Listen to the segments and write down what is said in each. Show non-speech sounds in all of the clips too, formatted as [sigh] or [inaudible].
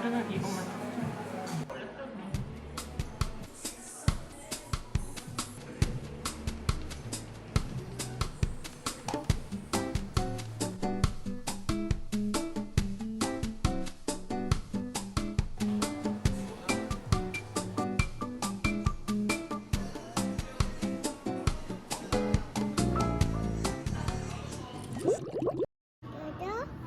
그러면은 이것만?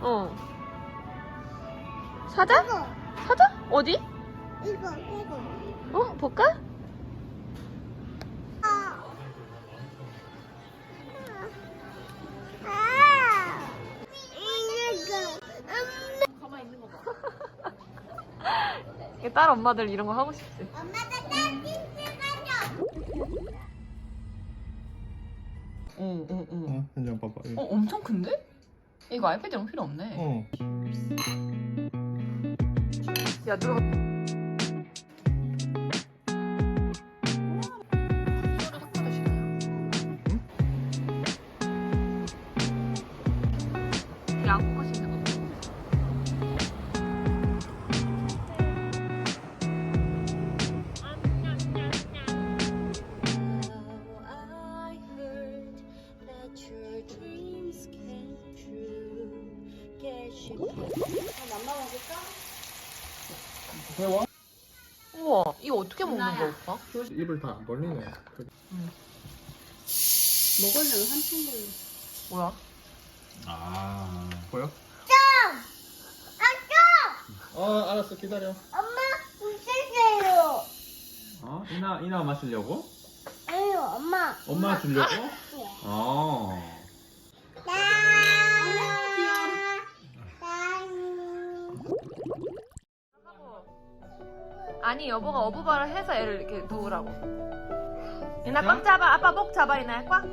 어. 사자? 어디? 이거, 이거. 어? 볼까? 아. 아. 이거. 가만히 있는 거 봐. 딸 엄마들 이런 거 하고 싶지. 엄마가 딸기 찍어줘. 응, 응, 응. 어, 현정 봐봐. 어, 엄청 큰데? 이거 아이패드랑 필요 없네. 어. 야, 누가. 우와, 이거 어떻게 먹는 거야, 오빠? 입을 다 안 벌리네. 먹으려면 한참 걸려. 뭐야? 아. 보여? 아까 어, 알았어. 기다려. 엄마 웃으세요. 어, 이나 이나 마시려고? 아유, 엄마. 엄마 주려고? 어. 아니, 여보가 어부발을 해서 애를 이렇게 놓으라고. 이나 꽉 잡아. 아빠 목 잡아, 이나야, 꽉.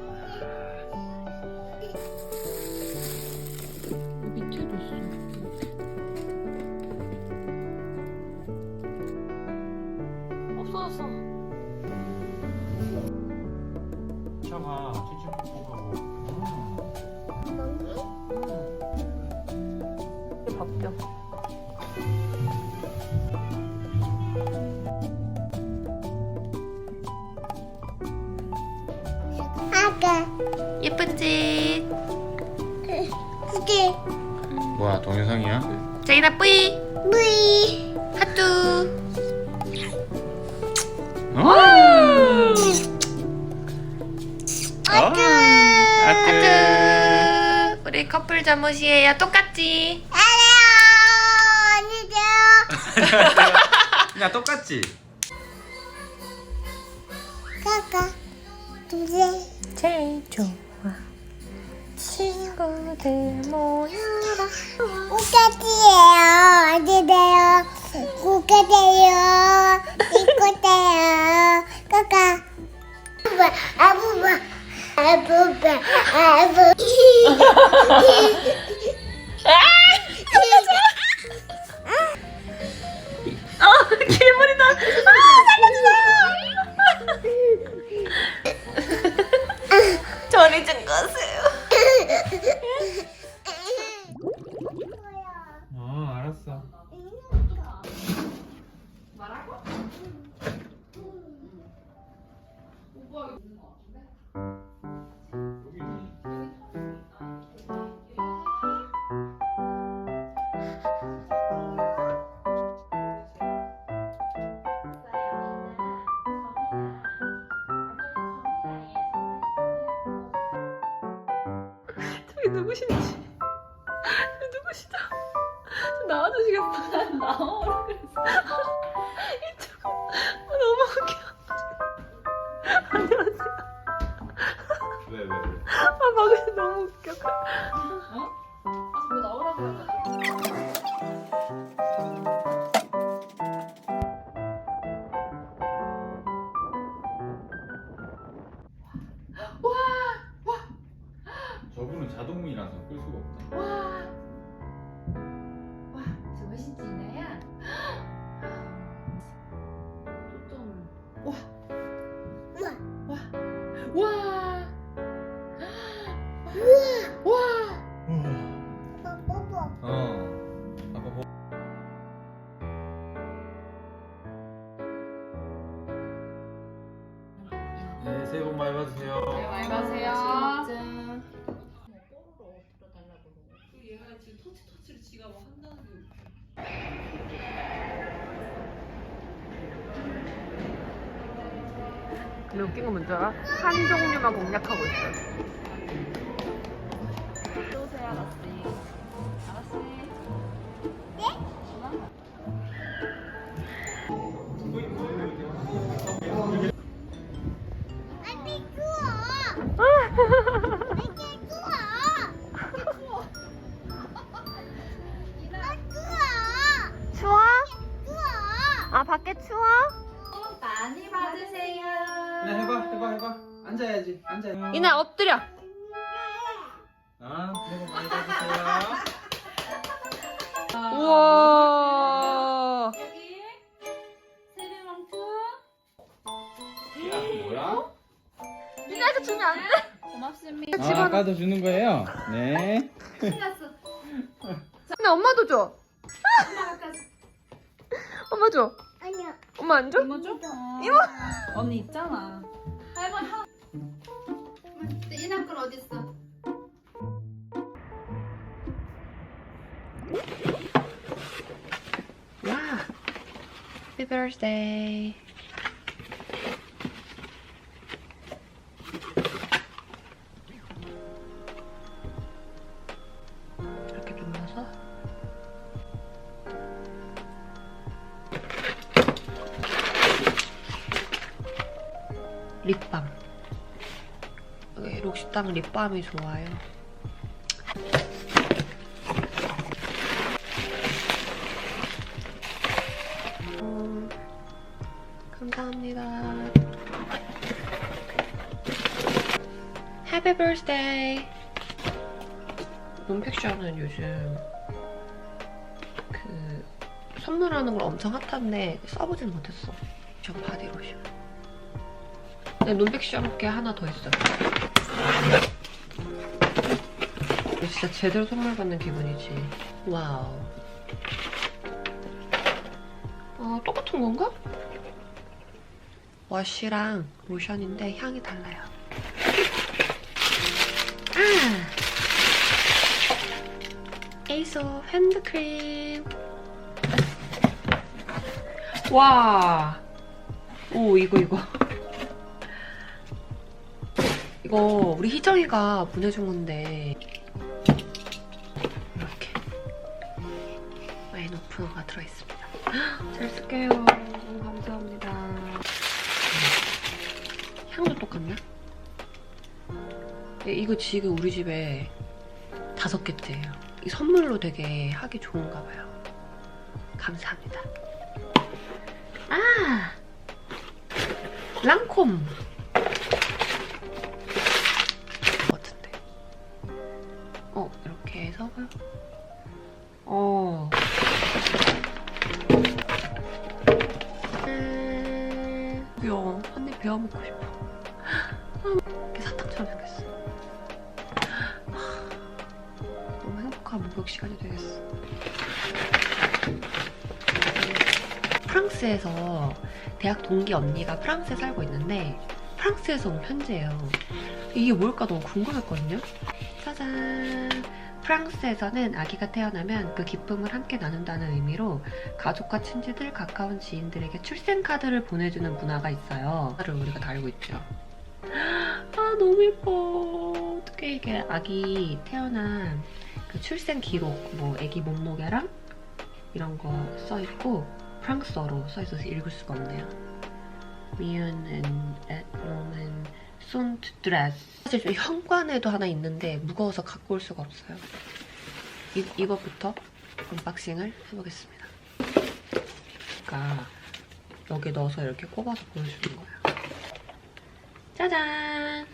예쁘지? 그게 뭐야, 동영상이야? 제이나 뿌이. 무이 하뚜. 어? 아까 하뚜. 우리 커플 잠옷이에요. 똑같지? 아니요 야, 똑같지? 까까 제일 좋아. 친구들 모여라. 우까지예요. 어디대요? 우까대요. 이거대요. 까까 아부바 아부바 아부바 아, [laughs] 누구신지. 저기 [laughs] 누구시죠? 좀 나와주시겠어요? 나와라 그랬어. 이쪽은 아, 너무 웃겨. [laughs] 안녕하세요. 왜, 왜, 왜? 아, 방금 너무 웃겨. 좀 와. 우와 와. 와. 근데 웃긴 건 뭔지 알아? 한 종류만 공략하고 있어요. 쏘세요, 아가씨. 아가씨. 아니 추워. 이게 추워. 아 추워. 추워? 추워. 아 밖에 추워? 복 많이 받으세요. 그냥 해봐 해봐 해봐 앉아야지 앉아야지 이나 엎드려. 아복 많이 받으세요 우와. 여기 세례만큼 야 뭐야? 이나한테 주면 안 돼? 고맙습니다. 아 아까도 주는 거예요? 네 신났어. 근데 엄마도 줘. 엄마 줘. 아니야. 엄마 안 줘? 이모 줘? 이모. 언니 있잖아. 할머니 하. 이나 건 어디 있어? 와. Happy birthday. 립밤. 록시땅 립밤이 좋아요. 음, 감사합니다. Happy birthday. 논픽션은 요즘 그 선물하는 걸 엄청 핫한데 써보질 못했어. 저 바디로션. 네, 논픽션 게 하나 더 있어요. 진짜 제대로 선물 받는 기분이지. 와우. 어, 똑같은 건가? 워시랑 로션인데 향이 달라요. 아! 에이소 핸드크림. 와! 오, 이거, 이거. 이거 우리 희정이가 보내준 건데. 이렇게. 와인 오프너가 들어있습니다. 잘 쓸게요. 감사합니다. 향도 똑같나? 예, 이거 지금 우리 집에 다섯 개째예요. 이 선물로 되게 하기 좋은가 봐요. 감사합니다. 아! 랑콤! 어, 이렇게 해서. 어. 음, 귀여워. 한입 베어 먹고 싶어. 아, 이렇게 사탕처럼 생겼어. 아, 너무 행복한 목욕 시간이 되겠어. 프랑스에서 대학 동기 언니가 프랑스에 살고 있는데 프랑스에서 온 편지예요. 이게 뭘까 너무 궁금했거든요. 짜잔. 프랑스에서는 아기가 태어나면 그 기쁨을 함께 나눈다는 의미로 가족과 친지들, 가까운 지인들에게 출생 카드를 보내주는 문화가 있어요. 를 우리가 다 알고 있죠. 아 너무 예뻐. 어떻게 이게 아기 태어난 그 출생 기록, 뭐 아기 몸무게랑 이런 거 써 있고 프랑스어로 써 있어서 읽을 수가 없네요. 미은은 에노는 손트 드레스. 사실 저 현관에도 하나 있는데 무거워서 갖고 올 수가 없어요. 이, 이것부터 언박싱을 해보겠습니다. 그러니까 여기 넣어서 이렇게 꼽아서 보여주는 거예요. 짜잔!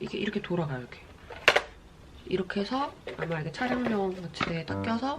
이게 이렇게 돌아가요, 이렇게. 이렇게 해서 아마 이게 촬영용 거치대에 딱 껴서